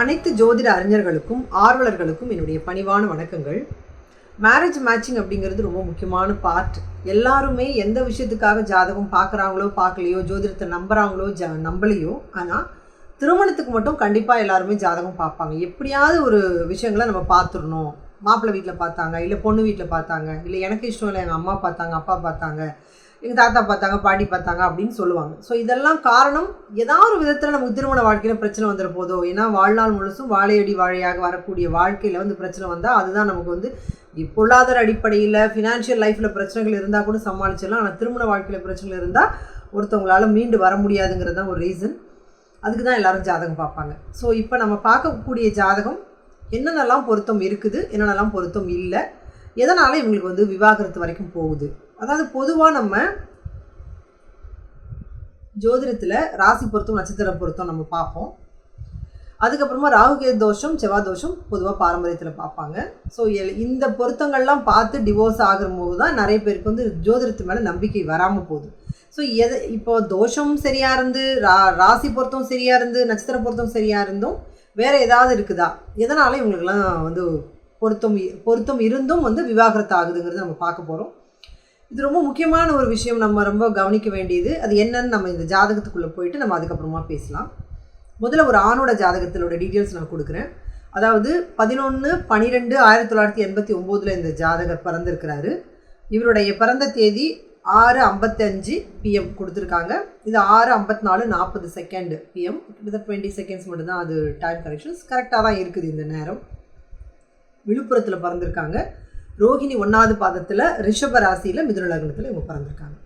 அனைத்து ஜோதிட அறிஞர்களுக்கும் ஆர்வலர்களுக்கும் என்னுடைய பணிவான வணக்கங்கள். மேரேஜ் மேட்சிங் அப்படிங்கிறது ரொம்ப முக்கியமான பார்ட் எல்லாருமே எந்த விஷயத்துக்காக ஜாதகம் பார்க்குறாங்களோ பார்க்கலையோ ஜோதிடத்தை நம்புறாங்களோ ஜ நம்பலையோ ஆனால் திருமணத்துக்கு மட்டும் கண்டிப்பாக எல்லாருமே ஜாதகம் பார்ப்பாங்க. எப்படியாவது ஒரு விஷயங்களை நம்ம பார்த்துடணும். மாப்பிள்ளை வீட்டில் பார்த்தாங்க இல்லை பொண்ணு வீட்டில் பார்த்தாங்க இல்லை எனக்கு இஷ்டம் இல்லை எங்கள் அம்மா பார்த்தாங்க அப்பா பார்த்தாங்க எங்கள் தாத்தா பார்த்தாங்க பாட்டி பார்த்தாங்க அப்படின்னு சொல்லுவாங்க. ஸோ இதெல்லாம் காரணம் ஏதாவது ஒரு விதத்தில் நமக்கு திருமண வாழ்க்கையில் பிரச்சனை வந்துட போதோ ஏன்னா வாழ்நாள் முழுசும் வாழையடி வாழையாக வரக்கூடிய வாழ்க்கையில் வந்து பிரச்சனை வந்தால் அதுதான் நமக்கு வந்து பொருளாதார அடிப்படையில் ஃபினான்ஷியல் லைஃப்பில் பிரச்சனைகள் இருந்தால் கூட சமாளிச்சிடலாம். ஆனால் திருமண வாழ்க்கையில் பிரச்சனைகள் இருந்தால் ஒருத்தவங்களால மீண்டு வர முடியாதுங்கிறது தான் ஒரு ரீசன் அதுக்கு தான் எல்லாரும் ஜாதகம் பார்ப்பாங்க. ஸோ இப்போ நம்ம பார்க்கக்கூடிய ஜாதகம் என்னென்னலாம் பொருத்தம் இருக்குது என்னென்னலாம் பொருத்தம் இல்லை எதனால் இவங்களுக்கு வந்து விவாகரத்து வரைக்கும் போகுது? அதாவது பொதுவாக நம்ம ஜோதிடத்தில் ராசி பொருத்தம் நட்சத்திர பொருத்தம் நம்ம பார்ப்போம். அதுக்கப்புறமா ராகுகே தோஷம் செவ்வாய் தோஷம் பொதுவாக பாரம்பரியத்தில் பார்ப்பாங்க. ஸோ இந்த பொருத்தங்கள்லாம் பார்த்து டிவோர்ஸ் ஆகிற போது தான் நிறைய பேருக்கு வந்து ஜோதிடத்து மேலே நம்பிக்கை வராமல் போகுது. ஸோ எது இப்போ தோஷம் சரியாக இருந்து ரா ராசி பொருத்தம் சரியாக இருந்து நட்சத்திர பொருத்தம் சரியாக இருந்தும் வேறு ஏதாவது இருக்குதா? எதனால் இவங்களுக்கெல்லாம் வந்து பொருத்தம் பொருத்தம் இருந்தும் வந்து விவாகரத்து ஆகுதுங்கிறது நம்ம பார்க்க போகிறோம் இது ரொம்ப முக்கியமான ஒரு விஷயம் நம்ம ரொம்ப கவனிக்க வேண்டியது. அது என்னன்னு நம்ம இந்த ஜாதகத்துக்குள்ளே போயிட்டு நம்ம அதுக்கப்புறமா பேசலாம். முதல்ல ஒரு ஆணோட ஜாதகத்திலோட டீட்டெயில்ஸ் நான் கொடுக்குறேன். அதாவது பதினொன்று பன்னிரெண்டு ஆயிரத்தி தொள்ளாயிரத்தி எண்பத்தி ஒம்போதில் இந்த ஜாதகர் பிறந்திருக்கிறாரு. இவருடைய பிறந்த தேதி ஆறு ஐம்பத்தஞ்சு பிஎம் கொடுத்துருக்காங்க. இது ஆறு ஐம்பத்தி நாலு நாற்பது செகண்ட் பிஎம் கிட்டத்தட்ட டுவெண்ட்டி செகண்ட்ஸ் மட்டும்தான் அது டைம் கரெக்ஷன்ஸ் கரெக்டாக தான் இருக்குது இந்த நேரம். விழுப்புரத்தில் பிறந்திருக்காங்க. ரோஹிணி ஒன்றாவது பாதத்தில் ரிஷப ராசியில் மிதுன லக்னத்தில் இவங்க பிறந்திருக்காங்க.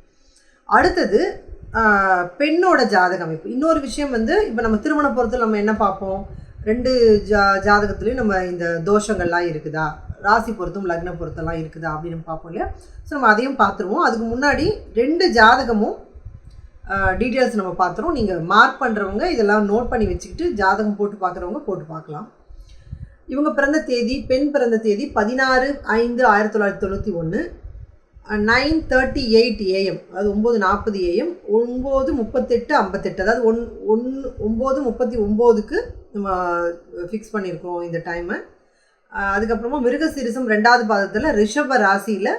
அடுத்தது பெண்ணோட ஜாதக அமைப்பு. இன்னொரு விஷயம் வந்து இப்போ நம்ம திருமண பொறுத்து நம்ம என்ன பார்ப்போம்? ரெண்டு ஜா ஜாதகத்துலேயும் நம்ம இந்த தோஷங்கள்லாம் இருக்குதா? ராசி பொருத்தம் லக்ன பொருத்தம்லாம் இருக்குதா அப்படின்னு பார்ப்போம் இல்லையா? ஸோ நம்ம அதையும் பார்த்துருவோம். அதுக்கு முன்னாடி ரெண்டு ஜாதகமும் டீட்டெயில்ஸ் நம்ம பார்த்துருவோம். நீங்கள் மார்க் பண்ணுறவங்க இதெல்லாம் நோட் பண்ணி வச்சுக்கிட்டு ஜாதகம் போட்டு பார்க்குறவங்க போட்டு பார்க்கலாம். இவங்க பிறந்த தேதி பெண் பிறந்த தேதி பதினாறு ஐந்து ஆயிரத்தி தொள்ளாயிரத்தி தொண்ணூற்றி ஒன்று நைன் தேர்ட்டி எயிட் ஏஎம் அதாவது ஒம்பது நாற்பது ஏஎம் ஒம்பது முப்பத்தெட்டு ஐம்பத்தெட்டு. அதாவது ஒன் ஒன்று ஒம்பது முப்பத்தி ஒம்போதுக்கு நம்ம ஃபிக்ஸ் பண்ணியிருக்கோம் இந்த டைமை அதுக்கப்புறமா மிருக மிருகசீரிசம் ரெண்டாவது பாதத்தில் ரிஷப ராசியில்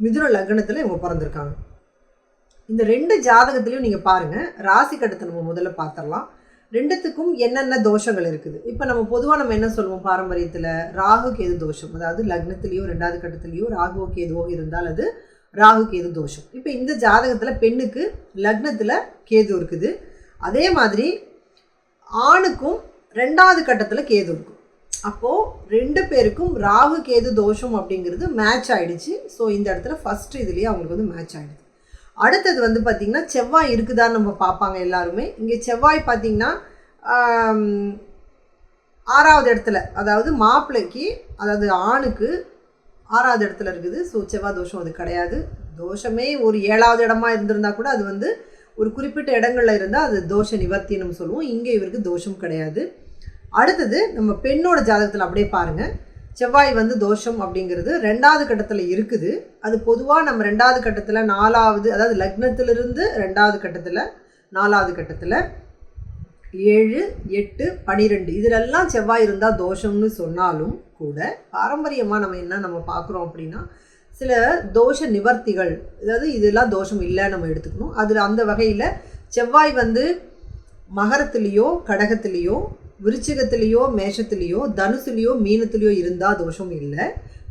மிதுன லக்னத்தில் இவங்க பிறந்திருக்காங்க. இந்த ரெண்டு ஜாதகத்துலேயும் நீங்கள் பாருங்கள் ராசி கட்டத்தை நம்ம முதல்ல பார்த்துடலாம். ரெண்டுத்துக்கும் என்னென்ன தோஷங்கள் இருக்குது? இப்போ நம்ம பொதுவாக நம்ம என்ன சொல்லுவோம்? பாரம்பரியத்தில் ராகு கேது தோஷம். அதாவது லக்னத்திலேயோ ரெண்டாவது கட்டத்திலேயோ ராகுவோ கேதுவோ இருந்தால் அது ராகு கேது தோஷம். இப்போ இந்த ஜாதகத்தில் பெண்ணுக்கு லக்னத்தில் கேது இருக்குது. அதே மாதிரி ஆணுக்கும் ரெண்டாவது கட்டத்தில் கேது இருக்கும். அப்போது ரெண்டு பேருக்கும் ராகு கேது தோஷம் அப்படிங்கிறது மேட்ச் ஆகிடுச்சு ஸோ இந்த இடத்துல ஃபஸ்ட்டு இதுலேயே அவங்களுக்கு வந்து மேட்ச் ஆகிடுது அடுத்தது வந்து பார்த்திங்கன்னா செவ்வாய் இருக்குதான்னு நம்ம பார்ப்பாங்க எல்லாருமே. இங்கே செவ்வாய் பார்த்திங்கன்னா ஆறாவது இடத்துல அதாவது மாப்பிள்ளைக்கு அதாவது ஆணுக்கு ஆறாவது இடத்துல இருக்குது. ஸோ செவ்வாய் தோஷம் அது கிடையாது. தோஷமே ஒரு ஏழாவது இடமா இருந்திருந்தா கூட அது வந்து ஒரு குறிப்பிட்ட இடங்கள்ல இருந்தால் அது தோஷ நிவர்த்தின்னு சொல்லுவோம். இங்கே இவருக்கு தோஷம் கிடையாது. அடுத்தது நம்ம பெண்ணோட ஜாதகத்தில் அப்படியே பாருங்கள் செவ்வாய் வந்து தோஷம் அப்படிங்கிறது ரெண்டாவது கட்டத்தில் இருக்குது. அது பொதுவாக நம்ம ரெண்டாவது கட்டத்தில் நாலாவது அதாவது லக்னத்திலிருந்து ரெண்டாவது கட்டத்தில் நாலாவது கட்டத்தில் ஏழு எட்டு பனிரெண்டு இதிலெல்லாம் செவ்வாய் இருந்தால் தோஷம்னு சொன்னாலும் கூட பாரம்பரியமாக நம்ம என்ன நம்ம பார்க்குறோம் அப்படின்னா சில தோஷ நிவர்த்திகள் அதாவது இதெல்லாம் தோஷம் இல்லை நம்ம எடுத்துக்கணும். அதில் அந்த வகையில் செவ்வாய் வந்து மகரத்துலேயோ கடகத்துலேயோ விருச்சிகத்திலேயோ மேஷத்துலேயோ தனுசுலேயோ மீனத்துலேயோ இருந்தால் தோஷம் இல்லை.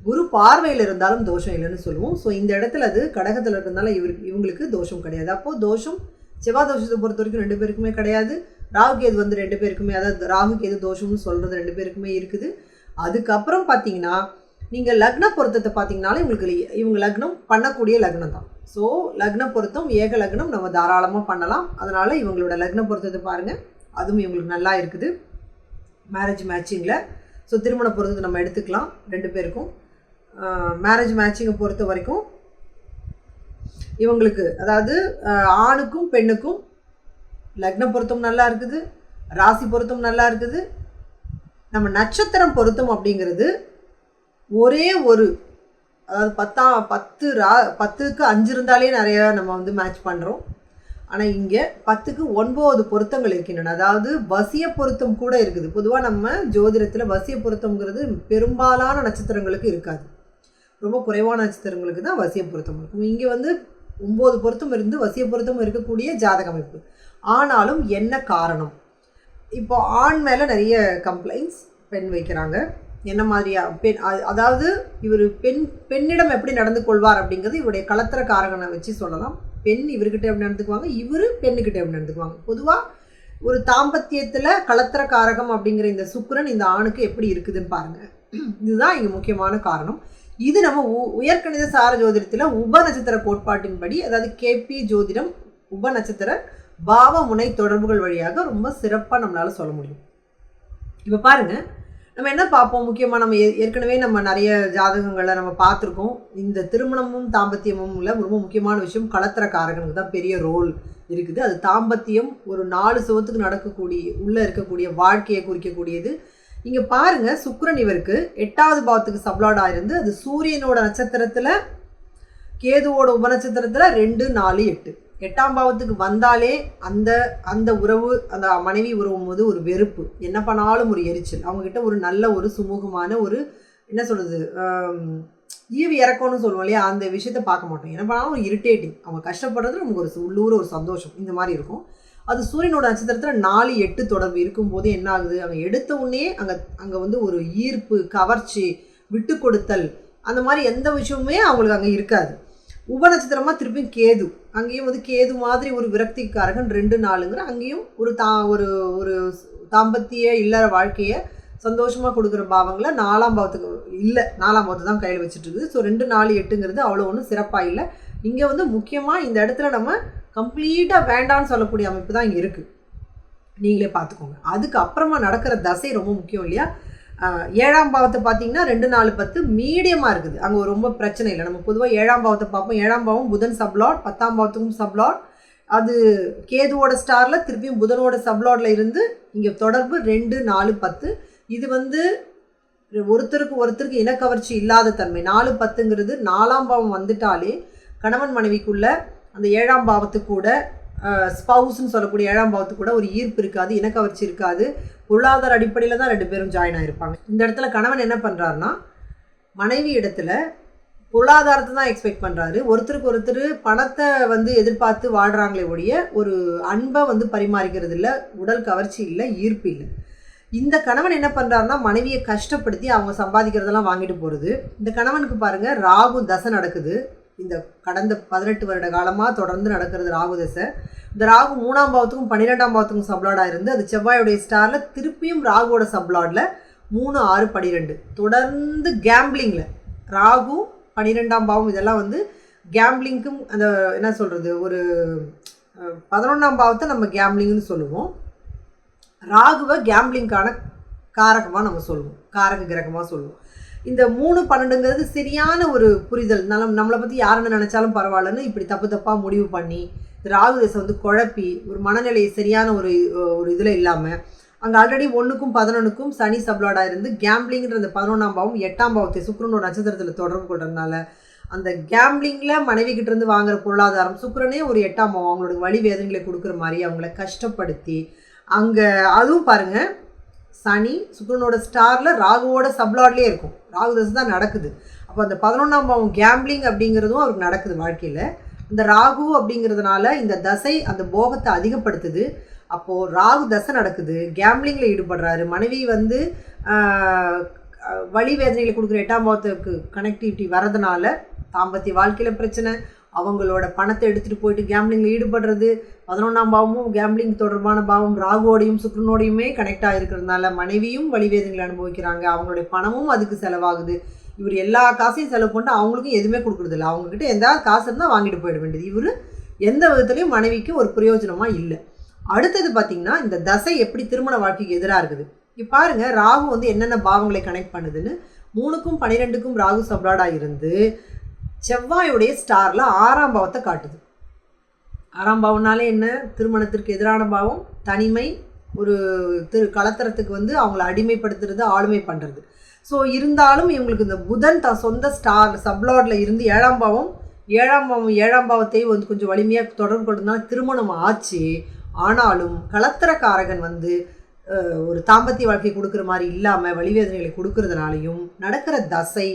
குரு பார்வையில் இருந்தாலும் தோஷம் இல்லைன்னு சொல்லுவோம். ஸோ இந்த இடத்துல அது கடகத்தில் இருக்கிறதுனால இவருக்கு இவங்களுக்கு தோஷம் கிடையாது. அப்போது தோஷம் செவ்வாய் தோஷத்தை பொறுத்த வரைக்கும் ரெண்டு பேருக்குமே கிடையாது. ராகு கேது வந்து ரெண்டு பேருக்குமே அதாவது ராகு கேது தோஷம்னு சொல்கிறது ரெண்டு பேருக்குமே இருக்குது. அதுக்கப்புறம் பார்த்தீங்கன்னா நீங்கள் லக்ன பொருத்தத்தை பார்த்தீங்கனாலே உங்களுக்கு இவங்க லக்னம் பண்ணக்கூடிய லக்னம் தான். ஸோ லக்ன பொருத்தம் ஏக லக்னம் நம்ம தாராளமாக பண்ணலாம். அதனால் இவங்களோட லக்ன பொருத்தத்தை பாருங்கள் அதுவும் இவங்களுக்கு நல்லா இருக்குது. மேரேஜ் மேட்சிங்கில் ஸோ திருமண பொருத்தத்தை நம்ம எடுத்துக்கலாம். ரெண்டு பேருக்கும். மேரேஜ் மேட்சிங்கை பொறுத்த வரைக்கும் இவங்களுக்கு அதாவது ஆணுக்கும் பெண்ணுக்கும் லக்ன பொருத்தம் நல்லா இருக்குது. ராசி பொருத்தம் நல்லா இருக்குது. நம்ம நட்சத்திரம் பொருத்தம் அப்படிங்கிறது ஒரே ஒரு அதாவது பத்தாம் பத்து ரா பத்துக்கு அஞ்சு இருந்தாலே நிறையா நம்ம வந்து மேட்ச் பண்ணுறோம் ஆனால் இங்கே பத்துக்கு ஒன்பது பொருத்தங்கள் இருக்கின்றன. அதாவது வசிய பொருத்தம் கூட இருக்குது. பொதுவாக நம்ம ஜோதிடத்தில் வசிய பொருத்தங்கிறது பெரும்பாலான நட்சத்திரங்களுக்கு இருக்காது. ரொம்ப குறைவான நட்சத்திரங்களுக்கு தான் வசிய பொருத்தம் இருக்கும். இங்கே வந்து ஒம்பது பொருத்தம் இருந்து வசிய பொருத்தம் இருக்கக்கூடிய ஜாதக அமைப்பு. ஆனாலும் என்ன காரணம்? இப்போ ஆண் மேலே நிறைய கம்ப்ளைண்ட்ஸ் பெண் வைக்கிறாங்க. என்ன மாதிரியா? பெண் அதாவது இவர் பெண் பெண்ணிடம் எப்படி நடந்து கொள்வார் அப்படிங்கிறது இவருடைய கலத்திர காரகனை வச்சு சொல்லலாம். பெண் இவர்கிட்ட எப்படி நடந்துக்குவாங்க? இவர் பெண்ணுக்கிட்ட எப்படி நடந்துக்குவாங்க? பொதுவாக ஒரு தாம்பத்தியத்தில் கலத்திர காரகம் அப்படிங்கிற இந்த சுக்கரன் இந்த ஆணுக்கு எப்படி இருக்குதுன்னு பாருங்கள் இதுதான் இங்கே முக்கியமான காரணம். இது நம்ம உ- உயர்கணித சார ஜோதிடத்தில் உப நட்சத்திர கோட்பாட்டின்படி அதாவது கேபி ஜோதிடம் உப நட்சத்திர பாவ முனை தொடர்புகள் வழியாக ரொம்ப சிறப்பாக நம்மளால் சொல்ல முடியும். இப்போ பாருங்கள் நம்ம என்ன பார்ப்போம்? முக்கியமாக நம்ம ஏ- ஏற்கனவே நம்ம நிறைய ஜாதகங்களை நம்ம பார்த்துருக்கோம். இந்த திருமணமும் தாம்பத்தியமும் உள்ள ரொம்ப முக்கியமான விஷயம் கலத்திர காரகனுக்கு தான் பெரிய ரோல் இருக்குது. அது தாம்பத்தியம் ஒரு நாலு சுவத்துக்கு நடக்கக்கூடிய உள்ளே இருக்கக்கூடிய வாழ்க்கையை குறிக்கக்கூடியது. இங்கே பாருங்க சுக்கிரன் இவருக்கு எட்டாவது பாவத்துக்கு சப்ளாடாக இருந்து அது சூரியனோட நட்சத்திரத்தில் கேதுவோட உபநட்சத்திரத்தில் ரெண்டு நாலு எட்டு. எட்டாம் பாவத்துக்கு வந்தாலே அந்த அந்த உறவு அந்த மனைவி உறவும் போது ஒரு வெறுப்பு. என்ன பண்ணாலும் ஒரு எரிச்சல். அவங்கக்கிட்ட ஒரு நல்ல ஒரு சுமூகமான ஒரு என்ன சொல்கிறது ஈவி இறக்கம்னு சொல்லுவோம் இல்லையா? அந்த விஷயத்த பார்க்க மாட்டோம். என்ன பண்ணாலும் ஒரு இரிட்டேட்டிங் அவங்க கஷ்டப்படுறது நமக்கு ஒரு உள்ளூர் ஒரு சந்தோஷம். இந்த மாதிரி இருக்கும். அது சூரியனோட நட்சத்திரத்தில் நாலு எட்டு தொடர்பு இருக்கும்போது என்ன ஆகுது? அங்கே எடுத்த உடனே அங்கே அங்கே வந்து ஒரு ஈர்ப்பு கவர்ச்சி விட்டு கொடுத்தல் அந்த மாதிரி எந்த விஷயமுமே அவங்களுக்கு அங்கே இருக்காது. உபநட்சத்திரமாக திருப்பியும் கேது. அங்கேயும் வந்து கேது மாதிரி ஒரு விரக்திக்காரகன் ரெண்டு நாளுங்கிற அங்கேயும் ஒரு தா ஒரு ஒரு தாம்பத்திய இல்லற வாழ்க்கையை சந்தோஷமாக கொடுக்குற பாவங்களை நாலாம் பாவத்துக்கு இல்லை நாலாம் பாவத்தை தான் கையில் வச்சுட்டு இருக்குது ஸோ ரெண்டு நாலு எட்டுங்கிறது அவ்வளோ ஒன்றும் சிறப்பாக இல்லை. இங்கே வந்து முக்கியமாக இந்த இடத்துல நம்ம கம்ப்ளீட்டாக வேண்டான்னு சொல்லக்கூடிய அமைப்பு தான் இங்கே இருக்குது நீங்களே பார்த்துக்கோங்க. அதுக்கு அப்புறமா நடக்கிற தசை ரொம்ப முக்கியம் இல்லையா? ஏழாம் பாவத்தை பார்த்தீங்கன்னா ரெண்டு நாலு பத்து மீடியமாக இருக்குது. அங்கே ரொம்ப பிரச்சனை இல்லை. நம்ம பொதுவாக ஏழாம் பாவத்தை பார்ப்போம். ஏழாம் பாவம் புதன் சப்லாட் பத்தாம் பாவத்துக்கும் சப்லாட். அது கேதுவோட ஸ்டாரில் திருப்பியும் புதனோட சப்ளாட்ல இருந்து இங்கே தொடர்பு ரெண்டு நாலு பத்து. இது வந்து ஒருத்தருக்கு ஒருத்தருக்கு இனக்கவர்ச்சி இல்லாத தன்மை. நாலு பத்துங்கிறது நாலாம் பாவம் வந்துட்டாலே கணவன் மனைவிக்குள்ள அந்த ஏழாம் பாவத்துக்கூட கூட ஸ்பவுஸ்ன்னு சொல்லக்கூடிய ஏழாம் பாவத்துக்கு கூட ஒரு ஈர்ப்பு இருக்காது இனக்கவர்ச்சி இருக்காது. பொருளாதார அடிப்படையில் தான் ரெண்டு பேரும் ஜாயின் ஆகிருப்பாங்க இந்த இடத்துல கணவன் என்ன பண்ணுறாருன்னா மனைவி இடத்துல பொருளாதாரத்தை தான் எக்ஸ்பெக்ட் பண்ணுறாரு ஒருத்தருக்கு ஒருத்தர் பணத்தை வந்து எதிர்பார்த்து வாழ்கிறாங்களே ஒழிய ஒரு அன்பை வந்து பரிமாறிக்கிறது இல்லை உடல் கவர்ச்சி இல்லை ஈர்ப்பு இல்லை. இந்த கணவன் என்ன பண்ணுறாருன்னா மனைவியை கஷ்டப்படுத்தி அவங்க சம்பாதிக்கிறதெல்லாம் வாங்கிட்டு போகிறது இந்த கணவனுக்கு பாருங்கள் ராகு தசை நடக்குது. இந்த கடந்த பதினெட்டு வருட காலமாக தொடர்ந்து நடக்கிறது ராகு தசை. இந்த ராகு மூணாம் பாவத்துக்கும் பன்னிரெண்டாம் பாவத்துக்கும் சப்ளாடாக இருந்து அது செவ்வாயுடைய ஸ்டாரில் திருப்பியும் ராகுவோட சப்ளாடில் மூணு ஆறு பன்னிரெண்டு தொடர்ந்து கேம்பிளிங்கில் ராகு பன்னிரெண்டாம் பாவம் இதெல்லாம் வந்து கேம்பிளிங்க்கும் அந்த என்ன சொல்கிறது ஒரு பதினொன்றாம் பாவத்தை நம்ம கேம்பிளிங்னு சொல்லுவோம். ராகுவை கேம்பிளிங்கான காரகமாக நம்ம சொல்லுவோம். காரக கிரகமாக சொல்லுவோம். இந்த மூணு பன்னெண்டுங்கிறது சரியான ஒரு புரிதல். நம்ம நம்மளை பற்றி யாருன்னு நினச்சாலும் பரவாயில்லன்னு இப்படி தப்பு தப்பாக முடிவு பண்ணி ராகு தேசம் வந்து குழப்பி ஒரு மனநிலை சரியான ஒரு ஒரு இதில் இல்லாமல் அங்கே ஆல்ரெடி ஒன்றுக்கும் பதினொன்றுக்கும் சனி சப்ளாடாக இருந்து கேம்பிளிங்கிற அந்த பதினொன்றாம் பாவம் எட்டாம் பாவத்தை சுக்கிரனோட நட்சத்திரத்தில் தொடர்பு கொள்றதுனால அந்த கேம்பிளிங்கில் மனைவி கிட்டேருந்து வாங்குற பொருளாதாரம் சுக்கரனே ஒரு எட்டாம் பாவம் அவங்களோட வழி வேதனைகளை கொடுக்குற மாதிரி அவங்கள கஷ்டப்படுத்தி அங்கே அதுவும் பாருங்க சனி சுக்கிரனோட ஸ்டாரில் ராகுவோட சப்ளாட்லேயே இருக்கும். ராகு தசை தான் நடக்குது. அப்போ அந்த பதினொன்றாம் பாவம் கேம்பிளிங் அப்படிங்கிறதும் அவருக்கு நடக்குது வாழ்க்கையில். இந்த ராகு அப்படிங்கிறதுனால இந்த தசை அந்த போகத்தை அதிகப்படுத்துது. அப்போது ராகு தசை நடக்குது. கேம்பிளிங்கில் ஈடுபடுறாரு. மனைவி வந்து வழி வேதனைகளை கொடுக்குற எட்டாம் பாவத்துக்கு கனெக்டிவிட்டி வரதுனால தாம்பத்திய வாழ்க்கையில் பிரச்சனை அவங்களோட பணத்தை எடுத்துகிட்டு போயிட்டு கேம்லிங்கில் ஈடுபடுறது பதினொன்றாம் பாவமும் கேம்லிங் தொடர்பான பாவம் ராகுவோடையும் சுக்ரனோடையுமே கனெக்ட் ஆகிருக்கிறதுனால மனைவியும் வழிவேதங்களை அனுபவிக்கிறாங்க. அவங்களுடைய பணமும் அதுக்கு செலவாகுது. இவர் எல்லா காசையும் செலவு பண்ணிட்டு அவங்களுக்கும் எதுவுமே கொடுக்குறதில்ல அவங்கக்கிட்ட எதாவது காசு இருந்தால் வாங்கிட்டு போயிட வேண்டியது. இவர் எந்த விதத்துலையும் மனைவிக்கு ஒரு பிரயோஜனமாக இல்லை. அடுத்தது பார்த்திங்கன்னா இந்த தசை எப்படி திருமண வாழ்க்கைக்கு எதிராக இருக்குது? இப்போ பாருங்கள் ராகு வந்து என்னென்ன பாவங்களை கனெக்ட் பண்ணுதுன்னு மூணுக்கும் பன்னிரெண்டுக்கும் ராகு சப்ராடாக இருந்து செவ்வாயுடைய ஸ்டாரில் ஆறாம் பாவத்தை காட்டுது. ஆறாம் பாவம்னாலே என்ன? திருமணத்திற்கு எதிரான பாவம் தனிமை ஒரு திரு கலத்தரத்துக்கு வந்து அவங்கள அடிமைப்படுத்துறது ஆளுமை பண்ணுறது ஸோ இருந்தாலும் இவங்களுக்கு இந்த புதன் த சொந்த ஸ்டார் சப்லாட்ல இருந்து ஏழாம் பாவம் ஏழாம் பாவம் ஏழாம் பாவத்தையும் வந்து கொஞ்சம் வலிமையாக தொடர்பு கொண்டதுனால திருமணம் ஆச்சு. ஆனாலும் கலத்தரக்காரகன் வந்து ஒரு தாம்பத்திய வாழ்க்கை கொடுக்குற மாதிரி இல்லாமல் வழிவேதனைகளை கொடுக்கறதுனாலையும் நடக்கிற தசை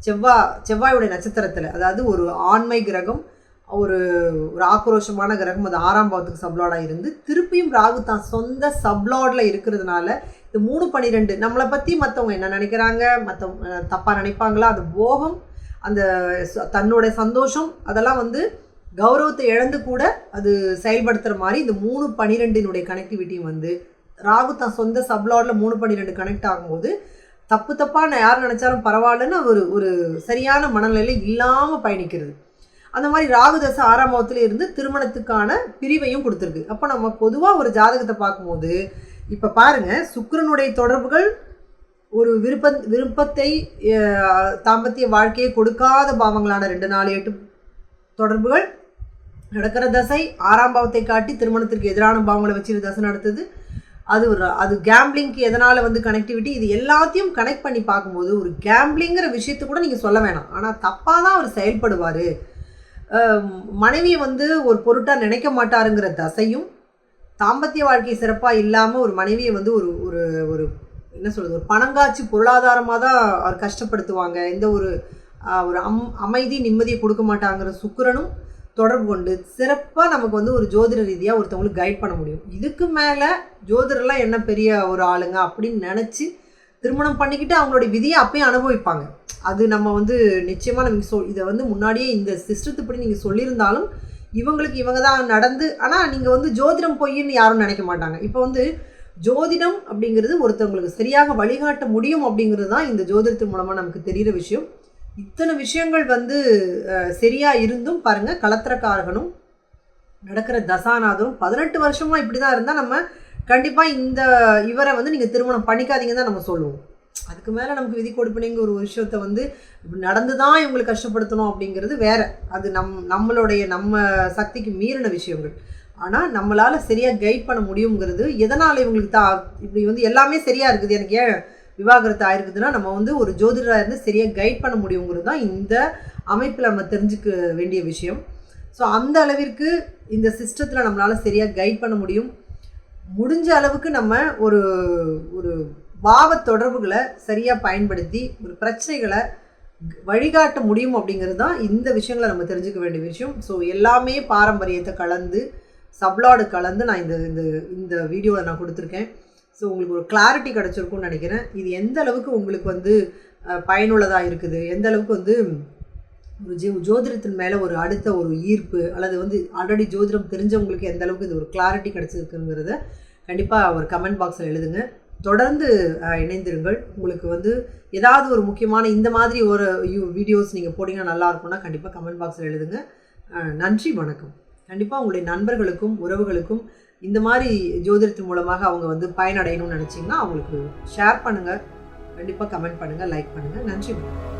செவ்வாய் செவ்வாயுடைய நட்சத்திரத்தில் அதாவது ஒரு ஆண்மை கிரகம் ஒரு ஒரு ஆக்ரோஷமான கிரகம் அது ஆறாம் பாவத்துக்கு சப்லாடாக இருந்து திருப்பியும் ராகு தான் சொந்த சப்லாடில் இருக்கிறதுனால இந்த மூணு பன்னிரெண்டு நம்மளை பற்றி மற்றவங்க என்ன நினைக்கிறாங்க மற்றவங்க தப்பாக நினைப்பாங்களா அது போகம் அந்த தன்னுடைய தன்னோட சந்தோஷம் அதெல்லாம் வந்து கௌரவத்தை இழந்து கூட அது செயல்படுத்துகிற மாதிரி இந்த மூணு பன்னிரெண்டினுடைய கனெக்டிவிட்டியும் வந்து ராகு தான் சொந்த சப்லாடில் மூணு பன்னிரெண்டு கனெக்ட் ஆகும்போது தப்பு தப்பாக நான் யார் நினச்சாலும் பரவாயில்லன்னு ஒரு ஒரு சரியான மனநிலையில் இல்லாமல் பயணிக்கிறது. அந்த மாதிரி ராகு தசை ஆறாம் இருந்து திருமணத்துக்கான பிரிவையும் கொடுத்துருக்கு. அப்போ நம்ம பொதுவாக ஒரு ஜாதகத்தை பார்க்கும்போது இப்போ பாருங்க சுக்கரனுடைய தொடர்புகள் ஒரு விருப்ப விருப்பத்தை தாம்பத்திய வாழ்க்கையை கொடுக்காத பாவங்களான ரெண்டு நாலு எட்டு தொடர்புகள் நடக்கிற தசை ஆறாம் பாவத்தை காட்டி திருமணத்திற்கு எதிரான பாவங்களை வச்சு தசை நடத்துது. அது ஒரு அது கேம்பிளிங்க்கு எதனால் வந்து கனெக்டிவிட்டி இது எல்லாத்தையும் கனெக்ட் பண்ணி பார்க்கும்போது ஒரு கேம்பிளிங்கிற விஷயத்தை கூட நீங்கள் சொல்ல வேணாம். ஆனால் தப்பாக தான் அவர் செயல்படுவார். மனைவியை வந்து ஒரு பொருட்டாக நினைக்க மாட்டாருங்கிற தசையும் தாம்பத்திய வாழ்க்கை சிறப்பாக இல்லாமல் ஒரு மனைவியை வந்து ஒரு ஒரு ஒரு என்ன சொல்கிறது ஒரு பணங்காட்சி பொருளாதாரமாக தான் அவர் கஷ்டப்படுத்துவாங்க. எந்த ஒரு ஒரு அம் அமைதி நிம்மதியை கொடுக்க மாட்டாங்கிற சுக்கிரனும் தொடர்பு கொண்டு சிறப்பாக நமக்கு வந்து ஒரு ஜோதிட ரீதியாக ஒருத்தவங்களுக்கு கைட் பண்ண முடியும். இதுக்கு மேலே ஜோதிடர்லாம் என்ன பெரிய ஒரு ஆளுங்க அப்படின்னு நினச்சி திருமணம் பண்ணிக்கிட்டு அவங்களுடைய விதியை அப்பயும் அனுபவிப்பாங்க. அது நம்ம வந்து நிச்சயமாக நமக்கு சொல் இதை வந்து முன்னாடியே இந்த சிஸ்டத்துப்படி நீங்கள் சொல்லியிருந்தாலும் இவங்களுக்கு இவங்க தான் நடந்து ஆனால் நீங்கள் வந்து ஜோதிடம் பொய்ன்னு யாரும் நினைக்க மாட்டாங்க. இப்போ வந்து ஜோதிடம் அப்படிங்கிறது ஒருத்தவங்களுக்கு சரியாக வழிகாட்ட முடியும் அப்படிங்கிறது தான் இந்த ஜோதிடத்தின் மூலமாக நமக்கு தெரிகிற விஷயம். இத்தனை விஷயங்கள் வந்து சரியாக இருந்தும் பாருங்க கலத்திரக்காரகனும் நடக்கிற தசாநாதரும் பதினெட்டு வருஷமாக இப்படி தான் இருந்தால் நம்ம கண்டிப்பாக இந்த இவரை வந்து நீங்கள் திருமணம் பண்ணிக்காதீங்கன்னு தான் நம்ம சொல்லுவோம். அதுக்கு மேலே நமக்கு விதி கொடுப்பினைங்க ஒரு விஷயத்தை வந்து இப்படி நடந்து தான் இவங்களுக்கு கஷ்டப்படுத்தணும் அப்படிங்கிறது வேற. அது நம் நம்மளுடைய நம்ம சக்திக்கு மீறின விஷயங்கள். ஆனால் நம்மளால் சரியாக கைட் பண்ண முடியுங்கிறது எதனால் இவங்களுக்கு தான் இப்படி வந்து எல்லாமே சரியாக இருக்குது எனக்கு ஏன் விவாகரத்து ஆயிருக்குதுன்னா நம்ம வந்து ஒரு ஜோதிடராக இருந்து சரியாக கைட் பண்ண முடியுங்கிறது தான் இந்த அமைப்பில் நம்ம தெரிஞ்சுக்க வேண்டிய விஷயம். ஸோ அந்த அளவிற்கு இந்த சிஸ்டத்தில் நம்மளால் சரியாக கைட் பண்ண முடியும். முடிஞ்ச அளவுக்கு நம்ம ஒரு ஒரு பாவ தொடர்புகளை சரியாக பயன்படுத்தி ஒரு பிரச்சனைகளை வழிகாட்ட முடியும் அப்படிங்கிறது தான் இந்த விஷயங்களை நம்ம தெரிஞ்சுக்க வேண்டிய விஷயம். ஸோ எல்லாமே பாரம்பரியத்தை கலந்து சப்லாடு கலந்து நான் இந்த இந்த இந்த வீடியோவில் நான் கொடுத்துருக்கேன். ஸோ உங்களுக்கு ஒரு கிளாரிட்டி கிடச்சிருக்கும்னு நினைக்கிறேன். இது எந்த அளவுக்கு உங்களுக்கு வந்து பயனுள்ளதாக இருக்குது? எந்த அளவுக்கு வந்து ஒரு ஜோ ஜோதிடத்தின் மேலே ஒரு அடுத்த ஒரு ஈர்ப்பு அல்லது வந்து ஆல்ரெடி ஜோதிடம் தெரிஞ்சவங்களுக்கு எந்த அளவுக்கு இது ஒரு கிளாரிட்டி கிடச்சிருக்குங்கிறத கண்டிப்பாக ஒரு கமெண்ட் பாக்ஸில் எழுதுங்க. தொடர்ந்து இணைந்திருங்கள். உங்களுக்கு வந்து ஏதாவது ஒரு முக்கியமான இந்த மாதிரி ஒரு வீடியோஸ் நீங்கள் போட்டிங்கன்னா நல்லா இருக்கும்னா கண்டிப்பாக கமெண்ட் பாக்ஸில் எழுதுங்க. நன்றி வணக்கம். கண்டிப்பாக உங்களுடைய நண்பர்களுக்கும் உறவுகளுக்கும் இந்த மாதிரி ஜோதிடத்தின் மூலமாக அவங்க வந்து பயனடையணும்னு நினச்சிங்கன்னா அவங்களுக்கு ஷேர் பண்ணுங்கள் கண்டிப்பாக கமெண்ட் பண்ணுங்கள் லைக் பண்ணுங்கள் நன்றி வணக்கம்.